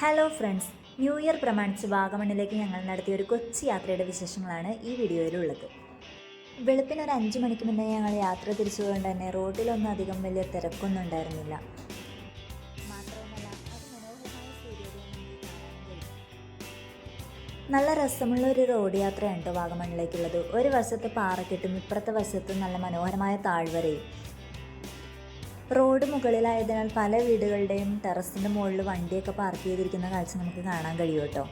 Hello friends new year പ്രമാണിച്ച് വാഗമണ്ണിലേക്ക് ഞങ്ങൾ നടത്തിയ ഒരു കൊച്ചു യാത്രയുടെ വിശേഷങ്ങളാണ് ഈ വീഡിയോയിലുള്ളത്. വെളുപ്പിന് ഒരു അഞ്ച് മണിക്ക് മുന്നേ ഞങ്ങൾ യാത്ര തിരിച്ചുകൊണ്ട് തന്നെ റോഡിലൊന്നും അധികം വലിയ തിരക്കൊന്നും ഉണ്ടായിരുന്നില്ല. നല്ല രസമുള്ള ഒരു റോഡ് യാത്രയാണ് കേട്ടോ വാഗമണ്ണിലേക്കുള്ളത്. ഒരു വശത്ത് പാറക്കെട്ടും ഇപ്പുറത്തെ വശത്ത് നല്ല മനോഹരമായ താഴ്വരയും. റോഡ് മുകളിലായതിനാൽ പല വീടുകളുടെയും ടെറസിന്റെ മുകളിൽ വണ്ടിയൊക്കെ പാർക്ക് ചെയ്തിരിക്കുന്ന കാഴ്ച നമുക്ക് കാണാൻ കഴിയും കേട്ടോ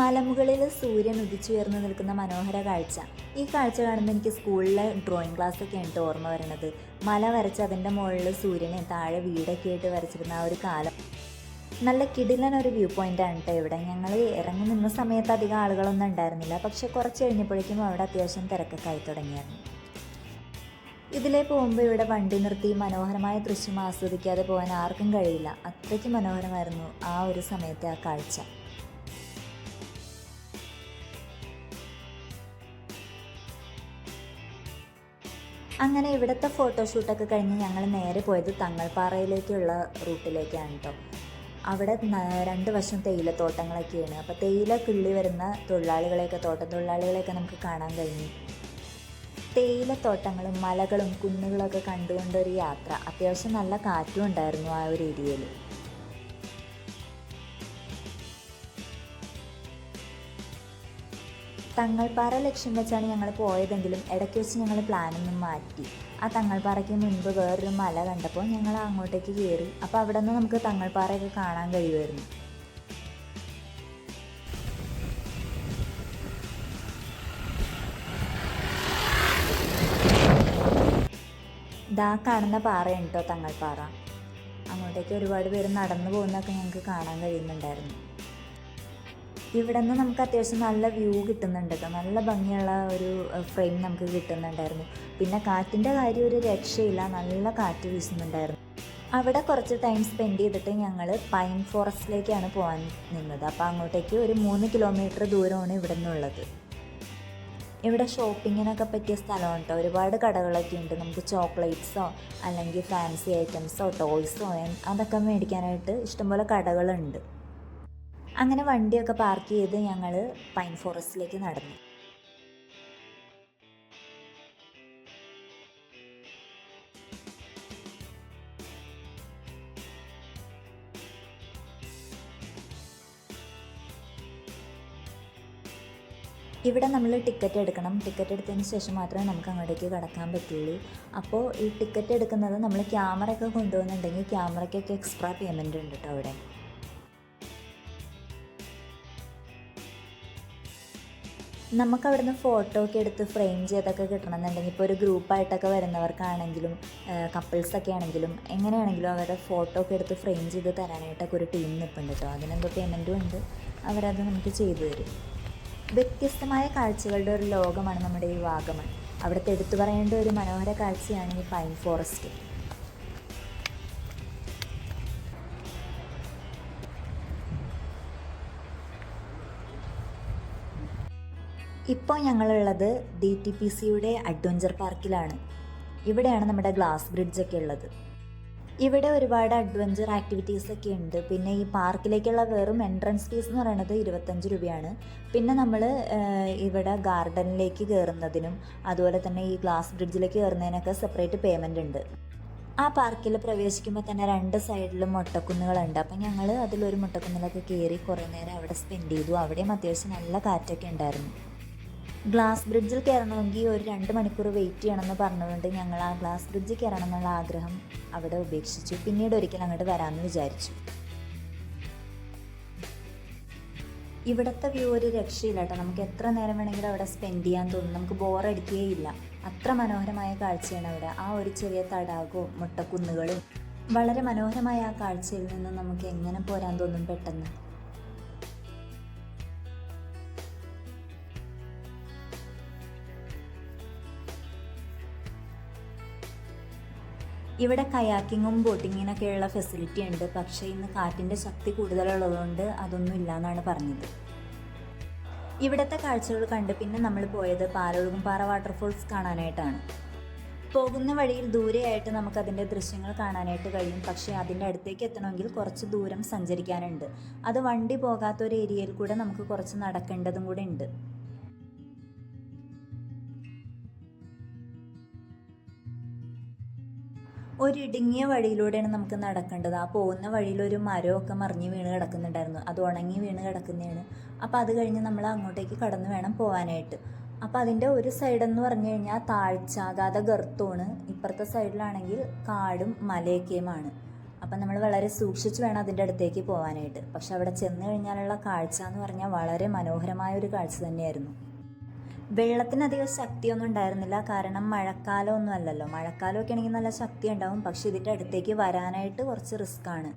മലമുകളിൽ സൂര്യൻ ഉദിച്ചുയർന്നു നിൽക്കുന്ന മനോഹര കാഴ്ച. ഈ കാഴ്ച കാണുമ്പോൾ എനിക്ക് സ്കൂളിലെ ഡ്രോയിങ് ക്ലാസ്സൊക്കെ ഉണ്ട് ഓർമ്മ വരുന്നത് മല വരച്ച് അതിന്റെ മുകളിൽ സൂര്യനെ താഴെ വീടൊക്കെ ആയിട്ട് വരച്ചിരുന്ന ആ ഒരു കാലം. നല്ല കിടിലൻ ഒരു വ്യൂ പോയിന്റ് ആണ് കേട്ടോ ഇവിടെ. ഞങ്ങൾ ഇറങ്ങി നിന്ന സമയത്ത് അധികം ആളുകളൊന്നും ഉണ്ടായിരുന്നില്ല. പക്ഷെ കുറച്ച് കഴിഞ്ഞപ്പോഴേക്കും അവിടെ അത്യാവശ്യം തിരക്കൊക്കെ ആയി തുടങ്ങിയായിരുന്നു ഇതിലേ പോകുമ്പോൾ ഇവിടെ വണ്ടി നിർത്തി മനോഹരമായ ദൃശ്യം ആസ്വദിക്കാതെ പോകാൻ ആർക്കും കഴിയില്ല. അത്രയ്ക്ക് മനോഹരമായിരുന്നു ആ ഒരു സമയത്തെ ആ കാഴ്ച. അങ്ങനെ ഇവിടുത്തെ ഫോട്ടോഷൂട്ടൊക്കെ കഴിഞ്ഞ് ഞങ്ങൾ നേരെ പോയത് തങ്ങൾപ്പാറയിലേക്കുള്ള റൂട്ടിലേക്കാണ് കേട്ടോ അവിടെ രണ്ട് വശം തേയിലത്തോട്ടങ്ങളൊക്കെയാണ്. അപ്പോൾ തേയില കിള്ളി വരുന്ന തൊഴിലാളികളെയൊക്കെ തോട്ടം തൊഴിലാളികളെയൊക്കെ നമുക്ക് കാണാൻ കഴിഞ്ഞു. തേയിലത്തോട്ടങ്ങളും മലകളും കുന്നുകളൊക്കെ കണ്ടുകൊണ്ടൊരു യാത്ര. അത്യാവശ്യം നല്ല കാറ്റും ഉണ്ടായിരുന്നു ആ ഒരു ഏരിയയിൽ തങ്ങൾപ്പാറ ലക്ഷ്യം വെച്ചാണ് ഞങ്ങൾ പോയതെങ്കിലും ഇടയ്ക്ക് വെച്ച് ഞങ്ങൾ പ്ലാനൊന്നും മാറ്റി. ആ തങ്ങൾപ്പാറയ്ക്ക് മുൻപ് വേറൊരു മല കണ്ടപ്പോൾ ഞങ്ങൾ അങ്ങോട്ടേക്ക് കയറി അപ്പോൾ അവിടെ നിന്ന് നമുക്ക് തങ്ങൾപ്പാറയൊക്കെ കാണാൻ കഴിയുമായിരുന്നു. ദാ കാണുന്ന പാറയാണ് കേട്ടോ തങ്ങൾപ്പാറ അങ്ങോട്ടേക്ക് ഒരുപാട് പേര് നടന്നു പോകുന്നതൊക്കെ ഞങ്ങൾക്ക് കാണാൻ കഴിയുന്നുണ്ടായിരുന്നു. ഇവിടെ നിന്ന് നമുക്ക് അത്യാവശ്യം നല്ല വ്യൂ കിട്ടുന്നുണ്ട് കേട്ടോ നല്ല ഭംഗിയുള്ള ഒരു ഫ്രെയിം നമുക്ക് കിട്ടുന്നുണ്ടായിരുന്നു. പിന്നെ കാറ്റിന്റെ കാര്യം ഒരു രക്ഷയില്ല. നല്ല കാറ്റ് വീശുന്നുണ്ടായിരുന്നു. അവിടെ കുറച്ച് ടൈം സ്പെൻഡ് ചെയ്തിട്ട് ഞങ്ങൾ പൈൻ ഫോറസ്റ്റിലേക്കാണ് പോകാൻ നിന്നത്. അപ്പോൾ അങ്ങോട്ടേക്ക് ഒരു മൂന്ന് കിലോമീറ്റർ ദൂരമാണ് ഇവിടെ നിന്നുള്ളത് ഇവിടെ ഷോപ്പിങ്ങിനൊക്കെ പറ്റിയ സ്ഥലമാണ് കേട്ടോ ഒരുപാട് കടകളൊക്കെ ഉണ്ട്. നമുക്ക് ചോക്ലേറ്റ്സോ അല്ലെങ്കിൽ ഫാൻസി ഐറ്റംസോ ടോയ്സോ അതൊക്കെ മേടിക്കാനായിട്ട് ഇഷ്ടംപോലെ കടകളുണ്ട്. അങ്ങനെ വണ്ടിയൊക്കെ പാർക്ക് ചെയ്ത് ഞങ്ങൾ പൈൻ ഫോറസ്റ്റിലേക്ക് നടന്നു. ഇവിടെ നമ്മൾ ടിക്കറ്റ് എടുക്കണം. ടിക്കറ്റ് എടുത്തതിന് ശേഷം മാത്രമേ നമുക്ക് അങ്ങോട്ടേക്ക് കടക്കാൻ പറ്റുള്ളൂ. അപ്പോൾ ഈ ടിക്കറ്റ് എടുക്കുന്നത് നമ്മൾ ക്യാമറയൊക്കെ കൊണ്ടുപോകുന്നുണ്ടെങ്കിൽ ക്യാമറയ്ക്കൊക്കെ എക്സ്ട്രാ പേയ്മെന്റ് ഉണ്ട് കേട്ടോ അവിടെ? നമുക്ക് അവിടുന്ന് ഫോട്ടോ ഒക്കെ എടുത്ത് ഫ്രെയിം ചെയ്തൊക്കെ കിട്ടണമെന്നുണ്ടെങ്കിൽ ഇപ്പോൾ ഒരു ഗ്രൂപ്പായിട്ടൊക്കെ വരുന്നവർക്കാണെങ്കിലും കപ്പിൾസൊക്കെ ആണെങ്കിലും എങ്ങനെയാണെങ്കിലും അവരുടെ ഫോട്ടോ ഒക്കെ എടുത്ത് ഫ്രെയിം ചെയ്ത് തരാനായിട്ടൊക്കെ ഒരു ടീം നിൽപ്പുണ്ട് കേട്ടോ അതിനെന്തോ പേയ്മെന്റും ഉണ്ട്. അവരത് നമുക്ക് ചെയ്തു തരും. വ്യത്യസ്തമായ കാഴ്ചകളുടെ ഒരു ലോകമാണ് നമ്മുടെ ഈ വാഗമൺ. അവിടുത്തെ എടുത്തു പറയേണ്ട ഒരു മനോഹര കാഴ്ചയാണ് ഈ പൈൻ ഫോറസ്റ്റ് ഇപ്പോൾ ഞങ്ങളുള്ളത് ഡി ടി പി സിയുടെ അഡ്വഞ്ചർ പാർക്കിലാണ്. ഇവിടെയാണ് നമ്മുടെ ഗ്ലാസ് ബ്രിഡ്ജൊക്കെ ഉള്ളത്. ഇവിടെ ഒരുപാട് അഡ്വഞ്ചർ ആക്ടിവിറ്റീസ് ഒക്കെ ഉണ്ട്. പിന്നെ ഈ പാർക്കിലേക്കുള്ള വെറും എൻട്രൻസ് ഫീസ് എന്ന് പറയുന്നത് ഇരുപത്തഞ്ച് രൂപയാണ്. പിന്നെ നമ്മൾ ഇവിടെ ഗാർഡനിലേക്ക് കയറുന്നതിനും അതുപോലെ തന്നെ ഈ ഗ്ലാസ് ബ്രിഡ്ജിലേക്ക് കയറുന്നതിനൊക്കെ സെപ്പറേറ്റ് പേയ്മെന്റ് ഉണ്ട്. ആ പാർക്കിൽ പ്രവേശിക്കുമ്പോൾ തന്നെ രണ്ട് സൈഡിലും മുട്ടക്കുന്നുകളുണ്ട്. അപ്പം ഞങ്ങൾ അതിലൊരു മുട്ടക്കുന്നിലൊക്കെ കയറി കുറേ നേരം അവിടെ സ്പെൻഡ് ചെയ്തു. അവിടെയും അത്യാവശ്യം നല്ല കാറ്റൊക്കെ ഉണ്ടായിരുന്നു. ഗ്ലാസ് ബ്രിഡ്ജിൽ കയറണമെങ്കിൽ ഒരു രണ്ട് മണിക്കൂർ വെയിറ്റ് ചെയ്യണമെന്ന് പറഞ്ഞുകൊണ്ട് ഞങ്ങൾ ആ ഗ്ലാസ് ബ്രിഡ്ജിൽ കയറണം എന്നുള്ള ആഗ്രഹം അവിടെ ഉപേക്ഷിച്ചു. പിന്നീട് ഒരിക്കൽ അങ്ങോട്ട് വരാമെന്ന് വിചാരിച്ചു. ഇവിടുത്തെ വ്യൂ ഒരു രക്ഷയില്ല കേട്ടോ. നമുക്ക് എത്ര നേരം വേണമെങ്കിലും അവിടെ സ്പെൻഡ് ചെയ്യാൻ തോന്നും. നമുക്ക് ബോറടിക്കുകയില്ല അത്ര മനോഹരമായ കാഴ്ചയാണ് അവിടെ. ആ ഒരു ചെറിയ തടാകവും മുട്ടക്കുന്നുകളും. വളരെ മനോഹരമായ ആ കാഴ്ചയിൽ നിന്ന് നമുക്ക് എങ്ങനെ പോരാൻ തോന്നും പെട്ടെന്ന്? ഇവിടെ കയാക്കിങ്ങും ബോട്ടിങ്ങിനൊക്കെയുള്ള ഫെസിലിറ്റി ഉണ്ട്. പക്ഷേ ഇന്ന് കാറ്റിന്റെ ശക്തി കൂടുതലുള്ളതുകൊണ്ട് അതൊന്നും ഇല്ല എന്നാണ് പറഞ്ഞത്. ഇവിടുത്തെ കാഴ്ചകൾ കണ്ട് പിന്നെ നമ്മൾ പോയത് പാറൊഴുകുംപാറ വാട്ടർഫോൾസ് കാണാനായിട്ടാണ്. പോകുന്ന വഴിയിൽ ദൂരെയായിട്ട് നമുക്കതിന്റെ ദൃശ്യങ്ങൾ കാണാനായിട്ട് കഴിയും. പക്ഷേ അതിന്റെ അടുത്തേക്ക് എത്തണമെങ്കിൽ കുറച്ച് ദൂരം സഞ്ചരിക്കാനുണ്ട്. അത് വണ്ടി പോകാത്ത ഒരു ഏരിയയിൽ കൂടെ നമുക്ക് കുറച്ച് നടക്കേണ്ടതും കൂടെ ഉണ്ട്. ഒരു ഇടുങ്ങിയ വഴിയിലൂടെയാണ് നമുക്ക് നടക്കേണ്ടത്. ആ പോകുന്ന വഴിയിൽ ഒരു മരമൊക്കെ മറിഞ്ഞ് വീണ് കിടക്കുന്നുണ്ടായിരുന്നു. അത് ഉണങ്ങി വീണ് കിടക്കുന്നതാണ്. അപ്പോൾ അത് കഴിഞ്ഞ് നമ്മൾ അങ്ങോട്ടേക്ക് കടന്നു വേണം പോകാനായിട്ട് അപ്പോൾ അതിന്റെ ഒരു സൈഡെന്ന് പറഞ്ഞു കഴിഞ്ഞാൽ താഴ്ചാകാതെ ഗർത്തമാണ്. ഇപ്പുറത്തെ സൈഡിലാണെങ്കിൽ കാടും മലയൊക്കെയുമാണ്. അപ്പം നമ്മൾ വളരെ സൂക്ഷിച്ച് വേണം അതിന്റെ അടുത്തേക്ക് പോകാനായിട്ട് പക്ഷെ അവിടെ ചെന്ന് കഴിഞ്ഞാലുള്ള കാഴ്ച എന്ന് പറഞ്ഞാൽ വളരെ മനോഹരമായ ഒരു കാഴ്ച തന്നെയായിരുന്നു. വെള്ളത്തിനധികം ശക്തിയൊന്നും ഉണ്ടായിരുന്നില്ല. കാരണം മഴക്കാലം ഒന്നും അല്ലല്ലോ മഴക്കാലമൊക്കെ ആണെങ്കിൽ നല്ല ശക്തി ഉണ്ടാവും പക്ഷെ ഇതിന്റെ അടുത്തേക്ക് വരാനായിട്ട് കുറച്ച് റിസ്ക് ആണ്.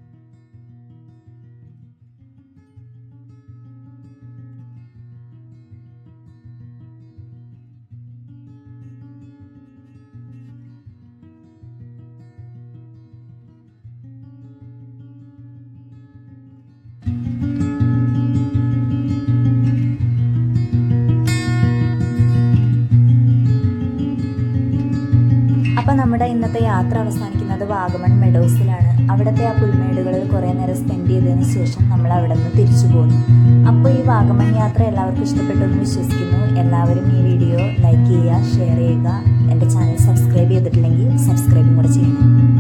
നമ്മുടെ ഇന്നത്തെ യാത്ര അവസാനിക്കുന്നത് വാഗമൺ മെഡോസിലാണ് അവിടുത്തെ ആ പുൽമേടുകളിൽ കുറേ നേരം സ്പെൻഡ് ചെയ്തതിന് ശേഷം നമ്മൾ അവിടെ നിന്ന് തിരിച്ചു പോകുന്നു അപ്പോൾ ഈ വാഗമൺ യാത്ര എല്ലാവർക്കും ഇഷ്ടപ്പെട്ടു എന്ന് വിശ്വസിക്കുന്നു. എല്ലാവരും ഈ വീഡിയോ ലൈക്ക് ചെയ്യുക ഷെയർ ചെയ്യുക. എന്റെ ചാനൽ സബ്സ്ക്രൈബ് ചെയ്തിട്ടില്ലെങ്കിൽ സബ്സ്ക്രൈബും കൂടെ ചെയ്യണം.